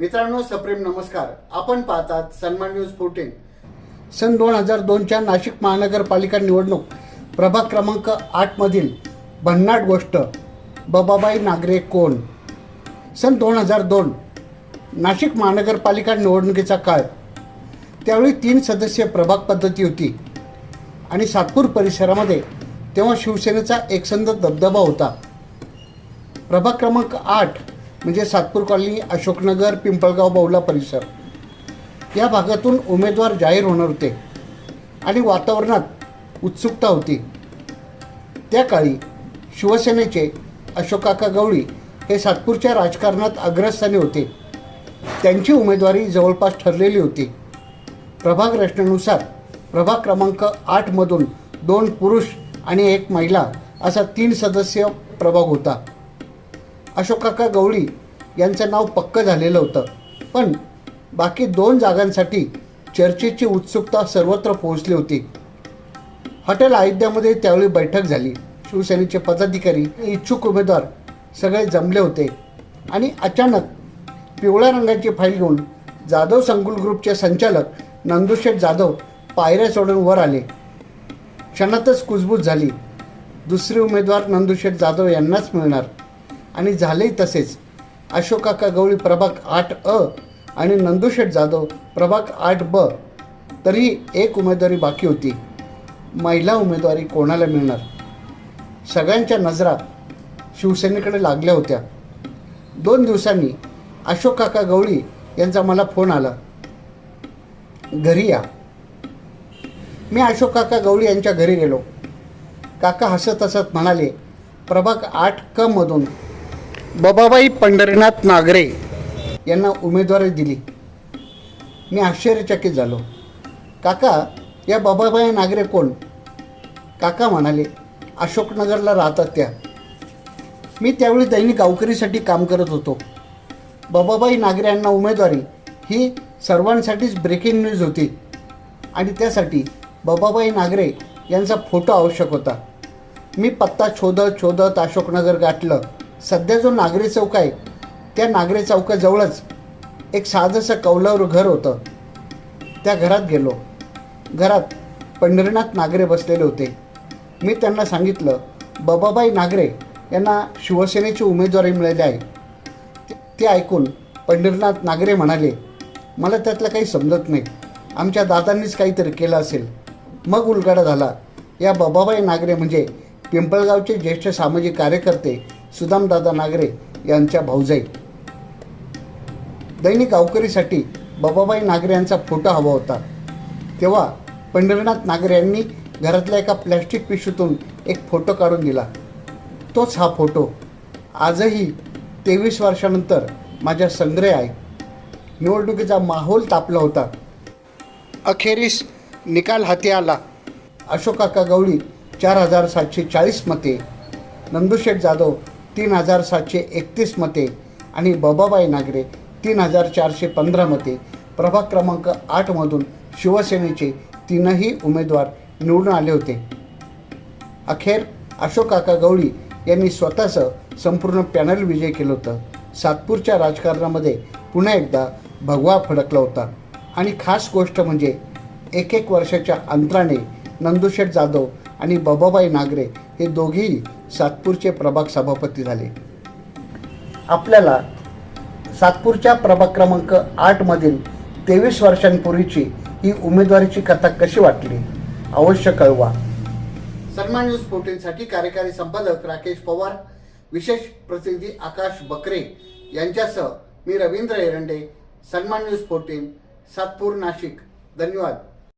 मित्रांनो सप्रेम नमस्कार. आपण पाहतात सन्मान न्यूज फोर्टीन सन दोन हजार दोनच्या नाशिक महानगरपालिका निवडणूक प्रभाग क्रमांक आठमधील भन्नाट गोष्ट बबाबाई नागरे कोण? सन दोन हजार दोन नाशिक महानगरपालिका निवडणुकीचा काळ. त्यावेळी तीन सदस्यीय प्रभाग पद्धती होती. आणि सातपूर परिसरामध्ये तेव्हा शिवसेनेचा एकसंध दबदबा होता. प्रभाग क्रमांक आठ म्हणजे सातपूर कॉलनी अशोकनगर पिंपळगाव बौला परिसर. या भागातून उमेदवार जाहीर होणार होते आणि वातावरणात उत्सुकता होती. त्या काळी शिवसेनेचे अशोकाका गवळी हे सातपूरच्या राजकारणात अग्रस्थानी होते. त्यांची उमेदवारी जवळपास ठरलेली होती. प्रभाग रचनेनुसार प्रभाग क्रमांक आठमधून दोन पुरुष आणि एक महिला असा तीन सदस्य प्रभाग होता. अशोकाका गवळी यांचं नाव पक्कं झालेलं होतं. पण बाकी दोन जागांसाठी चर्चेची उत्सुकता सर्वत्र पोहोचली होती. हॉटेल अयोध्यामध्ये त्यावेळी बैठक झाली. शिवसेनेचे पदाधिकारी इच्छुक उमेदवार सगळे जमले होते. आणि अचानक पिवळ्या रंगाची फाईल घेऊन जाधव संकुल ग्रुपचे संचालक नंदुशेठ जाधव पायऱ्या सोडून वर आले. क्षणातच कुजबूज झाली. दुसरे उमेदवार नंदुशेठ जाधव यांनाच मिळणार. आणि झालेही तसेच. अशोकाका गवळी प्रभाग आठ अ आणि नंदुशेठ जाधव प्रभाग आठ ब. तरीही एक उमेदवारी बाकी होती. महिला उमेदवारी कोणाला मिळणार? सगळ्यांच्या नजरा शिवसेनेकडे लागल्या होत्या. दोन दिवसांनी अशोक काका गवळी यांचा मला फोन आला. घरी या. मी अशोक काका गवळी यांच्या घरी गेलो. काका हसत हसत म्हणाले प्रभाग आठ क मधून बबाबाई पंढरीनाथ नागरे यांना उमेदवारी दिली. मी आश्चर्यचकित झालो. काका या बबाबाई नागरे कोण? काका म्हणाले अशोकनगरला राहतात त्या. मी त्यावेळी दैनिक गावकरीसाठी काम करत होतो. बबाबाई नागरे यांना उमेदवारी ही सर्वांसाठीच ब्रेकिंग न्यूज होती. आणि त्यासाठी बबाबाई नागरे यांचा फोटो आवश्यक होता. मी पत्ता शोधत शोधत अशोकनगर गाठलं. सध्या जो नागरे चौक आहे त्या नागरे चौकाजवळच एक साधंसं कौलावर घर होतं. त्या घरात गेलो. घरात पंढरीनाथ नागरे बसलेले होते. मी त्यांना सांगितलं बबाबाई नागरे यांना शिवसेनेची उमेदवारी मिळाली आहे. ते- ऐकून पंढरीनाथ नागरे म्हणाले मला त्यातलं काही समजत नाही. आमच्या दादांनीच काहीतरी केलं असेल. मग उलगडा झाला. या बबाबाई नागरे म्हणजे पिंपळगावचे ज्येष्ठ सामाजिक कार्यकर्ते सुदामदादा नागरे यांच्या भाऊजाई. दैनिक अवकरीसाठी बाबाबाई नागरे यांचा फोटो हवा होता. तेव्हा पंढरीनाथ नागरे यांनी घरातल्या एका प्लॅस्टिक पिशवीतून एक फोटो काढून दिला. तोच हा फोटो आजही तेवीस वर्षानंतर माझ्या संग्रह आहे. निवडणुकीचा माहोल तापला होता. अखेरीस निकाल हाती आला. अशोकाका गवळी चार हजार सातशे चाळीस मते. नंदुशेठ जाधव तीन हजार सातशे एकतीस मते आणि बबाबाई नागरे तीन हजार चारशे पंधरा मते. प्रभाग क्रमांक आठमधून शिवसेनेचे तीनही उमेदवार निवडून आले होते. अखेर अशोकाका गवळी यांनी स्वतःचं संपूर्ण पॅनल विजय केलं होतं. सातपूरच्या राजकारणामध्ये पुन्हा एकदा भगवा फडकला होता. आणि खास गोष्ट म्हणजे एक एक वर्षाच्या अंतराने नंदुशेठ जाधव आणि बबाबाई नागरे हे दोघेही सातपूरचे प्रभाग सभापती झाले. आपल्याला सातपूरच्या प्रभाग क्रमांक आठमधील तेवीस वर्षांपूर्वीची ही उमेदवारीची कथा कशी वाटली? अवश्य कळवा. सन्मान न्यूज फोर्टीनसाठी कार्यकारी संपादक राकेश पवार विशेष प्रतिनिधी आकाश बकरे यांच्यासह मी रवींद्र एरंडे सन्मान न्यूज फोर्टीन सातपूर नाशिक. धन्यवाद.